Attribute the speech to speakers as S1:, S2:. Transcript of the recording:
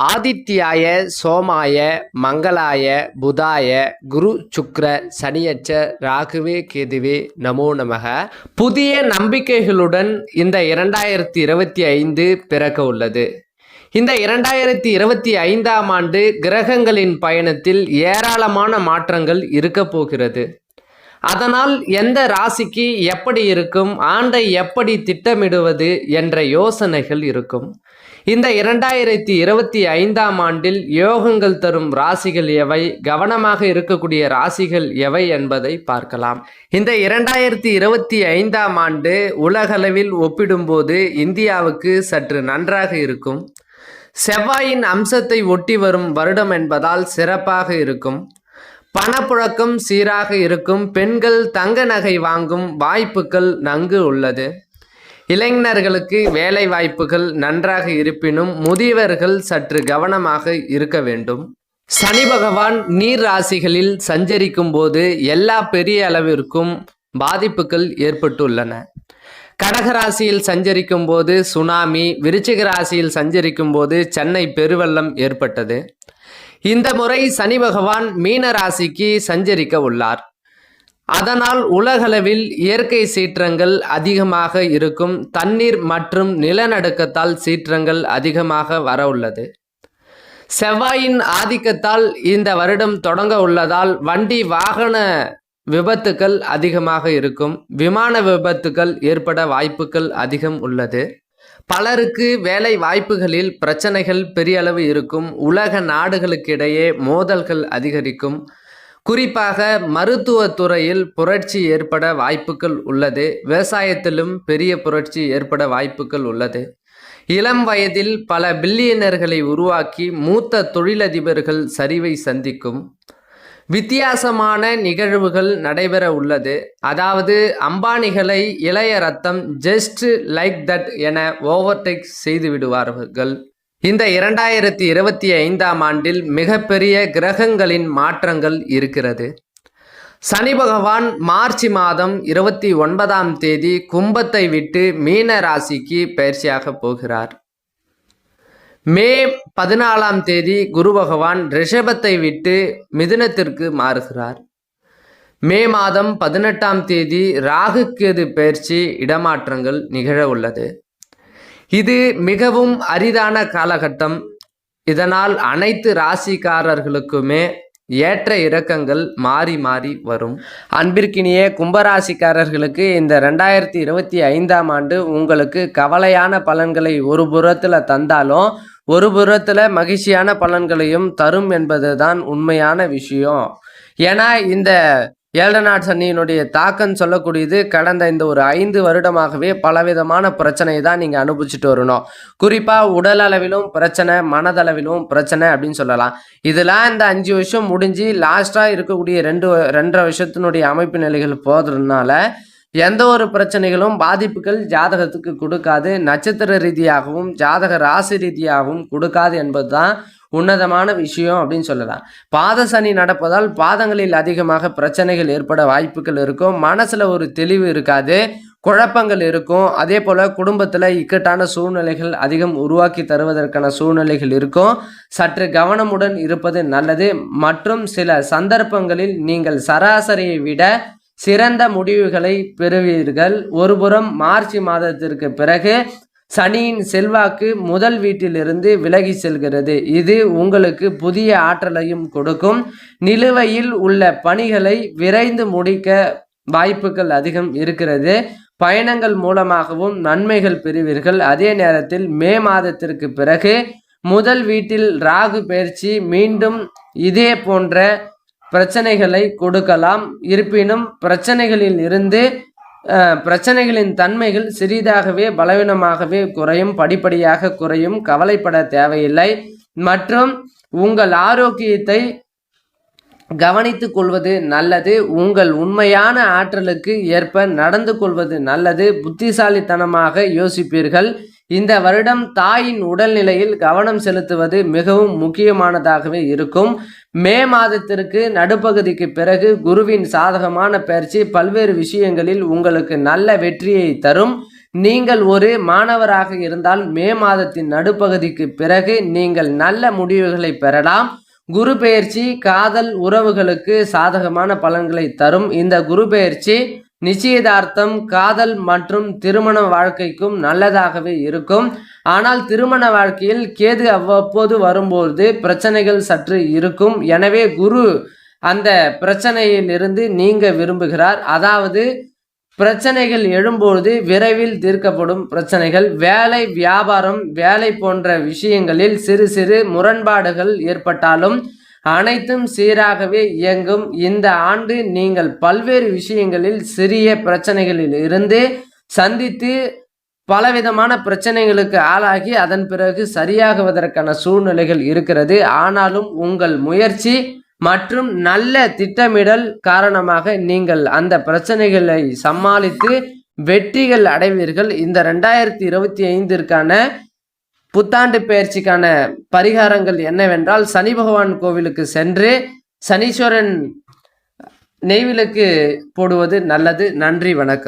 S1: ஆதித்யாய சோமாய மங்களாய புதாய குரு சுக்ர சனியச்ச ராகுவே கேதுவே நமோ நமக. புதிய நம்பிக்கைகளுடன் இந்த இரண்டாயிரத்தி இருபத்தி ஐந்து பிறக்க உள்ளது. இந்த இரண்டாயிரத்தி இருபத்தி ஐந்தாம் ஆண்டு கிரகங்களின் பயணத்தில் ஏராளமான மாற்றங்கள் இருக்க போகிறது. அதனால் எந்த ராசிக்கு எப்படி இருக்கும் ஆண்டை எப்படி திட்டமிடுவது என்ற யோசனைகள் இருக்கும். இந்த இரண்டாயிரத்தி இருபத்தி ஐந்தாம் ஆண்டில் யோகங்கள் தரும் ராசிகள் எவை கவனமாக இருக்கக்கூடிய ராசிகள் எவை என்பதை பார்க்கலாம். இந்த இரண்டாயிரத்தி இருபத்தி ஐந்தாம் ஆண்டு உலகளவில் ஒப்பிடும்போது இந்தியாவுக்கு சற்று நன்றாக இருக்கும். செவ்வாயின் அம்சத்தை ஒட்டி வரும் வருடம் என்பதால் சிறப்பாக இருக்கும். பணப்புழக்கம் சீராக இருக்கும் பெண்கள் தங்க நகை வாங்கும் வாய்ப்புகள் நன்கு உள்ளது. இளைஞர்களுக்கு வேலை வாய்ப்புகள் நன்றாக இருப்பினும் முதியவர்கள் சற்று கவனமாக இருக்க வேண்டும். சனி பகவான் நீர் ராசிகளில் சஞ்சரிக்கும் போது எல்லா பெரிய அளவிற்கும் பாதிப்புகள் ஏற்பட்டுள்ளன. கடகராசியில் சஞ்சரிக்கும் போது சுனாமி விருச்சிக ராசியில் சஞ்சரிக்கும் போது சென்னை பெருவெள்ளம் ஏற்பட்டது. இந்த முறை சனி பகவான் மீன ராசிக்கு சஞ்சரிக்க உள்ளார். அதனால் உலகளவில் இயற்கை சீற்றங்கள் அதிகமாக இருக்கும் தண்ணீர் மற்றும் நிலநடுக்கத்தால் சீற்றங்கள் அதிகமாக வர உள்ளது. செவ்வாயின் ஆதிக்கத்தால் இந்த வருடம் தொடங்க உள்ளதால் வண்டி வாகன விபத்துக்கள் அதிகமாக இருக்கும் விமான விபத்துக்கள் ஏற்பட வாய்ப்புகள் அதிகம் உள்ளது. பலருக்கு வேலை வாய்ப்புகளில் பிரச்சனைகள் பெரிய அளவு இருக்கும். உலக நாடுகளுக்கிடையே மோதல்கள் அதிகரிக்கும். குறிப்பாக மருத்துவத் துறையில் புரட்சி ஏற்பட வாய்ப்புகள் உள்ளது. விவசாயத்திலும் பெரிய புரட்சி ஏற்பட வாய்ப்புகள் உள்ளது. இளம் வயதில் பல பில்லியனர்களை உருவாக்கி மூத்த தொழிலதிபர்கள் சரிவை சந்திக்கும். வித்தியாசமான நிகழ்வுகள் நடைபெற உள்ளது. அதாவது அம்பானிகளை இளைய ரத்தம் ஜஸ்ட் லைக் தட் என ஓவர்டேக் செய்து விடுவார்கள். இந்த இரண்டாயிரத்தி இருபத்தி ஐந்தாம் ஆண்டில் மிகப்பெரிய கிரகங்களின் மாற்றங்கள் இருக்கிறது. சனி பகவான் மார்ச் மாதம் இருபத்தி ஒன்பதாம் தேதி கும்பத்தை விட்டு மீன ராசிக்கு பயிற்சியாக போகிறார். மே பதினாலாம் தேதி குரு பகவான் ரிஷபத்தை விட்டு மிதுனத்திற்கு மாறுகிறார். மே மாதம் பதினெட்டாம் தேதி ராகுக்கேது பயிற்சி இடமாற்றங்கள் நிகழ உள்ளது. இது மிகவும் அரிதான காலகட்டம். இதனால் அனைத்து ராசிக்காரர்களுக்குமே ஏற்ற இறக்கங்கள் மாறி மாறி வரும். அன்பிற்கினிய கும்பராசிக்காரர்களுக்கு இந்த ரெண்டாயிரத்தி இருபத்தி ஐந்தாம் ஆண்டு உங்களுக்கு கவலையான பலன்களை ஒரு புறத்தில் தந்தாலும் ஒரு புறத்தில் மகிழ்ச்சியான பலன்களையும் தரும் என்பது தான் உண்மையான விஷயம். ஏன்னா இந்த ஏழநாட் சனியினுடைய தாக்கம் சொல்லக்கூடியது கடந்த இந்த ஒரு ஐந்து வருடமாகவே பலவிதமான பிரச்சனையை தான் நீங்கள் அனுபவிச்சுட்டு வரணும். குறிப்பாக உடல் அளவிலும் பிரச்சனை மனதளவிலும் பிரச்சனை அப்படின்னு சொல்லலாம். இதெல்லாம் இந்த அஞ்சு வருஷம் முடிஞ்சு லாஸ்ட்டாக இருக்கக்கூடிய ரெண்டு ரெண்டரை வருஷத்தினுடைய அமைப்பு நிலைகள் போகிறதுனால எந்த ஒரு பிரச்சனைகளும் பாதிப்புகள் ஜாதகத்துக்கு கொடுக்காது. நட்சத்திர ரீதியாகவும் ஜாதக ராசி ரீதியாகவும் கொடுக்காது என்பது தான் உன்னதமான விஷயம் அப்படின்னு சொல்லலாம். பாத சனி நடப்பதால் பாதங்களில் அதிகமாக பிரச்சனைகள் ஏற்பட வாய்ப்புகள் இருக்கும். மனசில் ஒரு தெளிவு இருக்காது. குழப்பங்கள் இருக்கும். அதே போல் குடும்பத்தில் இக்கட்டான சூழ்நிலைகள் அதிகம் உருவாக்கி தருவதற்கான சூழ்நிலைகள் இருக்கும். சற்று கவனமுடன் இருப்பது நல்லது. மற்றும் சில சந்தர்ப்பங்களில் நீங்கள் சராசரியை விட சிறந்த முடிவுகளை பெறுவீர்கள். ஒருபுறம் மார்ச் மாதத்திற்கு பிறகு சனியின் செல்வாக்கு முதல் வீட்டிலிருந்து விலகி செல்கிறது. இது உங்களுக்கு புதிய ஆற்றலையும் கொடுக்கும். நிலுவையில் உள்ள பணிகளை விரைந்து முடிக்க வாய்ப்புகள் அதிகம் இருக்கிறது. பயணங்கள் மூலமாகவும் நன்மைகள் பெறுவீர்கள். அதே நேரத்தில் மே மாதத்திற்கு பிறகு முதல் வீட்டில் ராகு பயிற்சி மீண்டும் இதே போன்ற பிரச்சனைகளை கொடுக்கலாம். இருப்பினும் பிரச்சனைகளில் இருந்து பிரச்சனைகளின் தன்மைகள் சிறிதாகவே பலவீனமாகவே குறையும் படிப்படியாக குறையும் கவலைப்பட தேவையில்லை. மற்றும் உங்கள் ஆரோக்கியத்தை கவனித்துக் கொள்வது நல்லது. உங்கள் உண்மையான ஆற்றலுக்கு ஏற்ப நடந்து கொள்வது நல்லது. புத்திசாலித்தனமாக யோசிப்பீர்கள். இந்த வருடம் தாயின் உடல்நிலையில் கவனம் செலுத்துவது மிகவும் முக்கியமானதாகவே இருக்கும். மே மாதத்திற்கு நடுப்பகுதிக்கு பிறகு குருவின் சாதகமான பயிற்சி பல்வேறு விஷயங்களில் உங்களுக்கு நல்ல வெற்றியை தரும். நீங்கள் ஒரு மாணவராக இருந்தால் மே மாதத்தின் நடுப்பகுதிக்கு பிறகு நீங்கள் நல்ல முடிவுகளை பெறலாம். குரு பெயர்ச்சி காதல் உறவுகளுக்கு சாதகமான பலன்களை தரும். இந்த குரு பெயர்ச்சி நிச்சயதார்த்தம் காதல் மற்றும் திருமண வாழ்க்கைக்கும் நல்லதாகவே இருக்கும். ஆனால் திருமண வாழ்க்கையில் கேது அவ்வப்போது வரும்போது பிரச்சனைகள் சற்று இருக்கும். எனவே குரு அந்த பிரச்சனையிலிருந்து நீங்க விரும்புகிறார். அதாவது பிரச்சனைகள் எழும்பொழுது விரைவில் தீர்க்கப்படும் பிரச்சனைகள். வேலை வியாபாரம் வேலை போன்ற விஷயங்களில் சிறு சிறு முரண்பாடுகள் ஏற்பட்டாலும் அனைத்தும் சீராகவே இயங்கும். இந்த ஆண்டு நீங்கள் பல்வேறு விஷயங்களில் சிறிய பிரச்சனைகளில் இருந்து சந்தித்து பலவிதமான பிரச்சனைகளுக்கு ஆளாகி அதன் பிறகு சரியாகுவதற்கான சூழ்நிலைகள் இருக்கிறது. ஆனாலும் உங்கள் முயற்சி மற்றும் நல்ல திட்டமிடல் காரணமாக நீங்கள் அந்த பிரச்சனைகளை சமாளித்து வெற்றிகள் அடைவீர்கள். இந்த ரெண்டாயிரத்தி இருபத்தி ஐந்திற்கான புத்தாண்டு பயிற்சிக்கான பரிகாரங்கள் என்னவென்றால் சனி பகவான் கோவிலுக்கு சென்று சனீஸ்வரன் நெய்விலுக்கு போடுவது நல்லது. நன்றி வணக்கம்.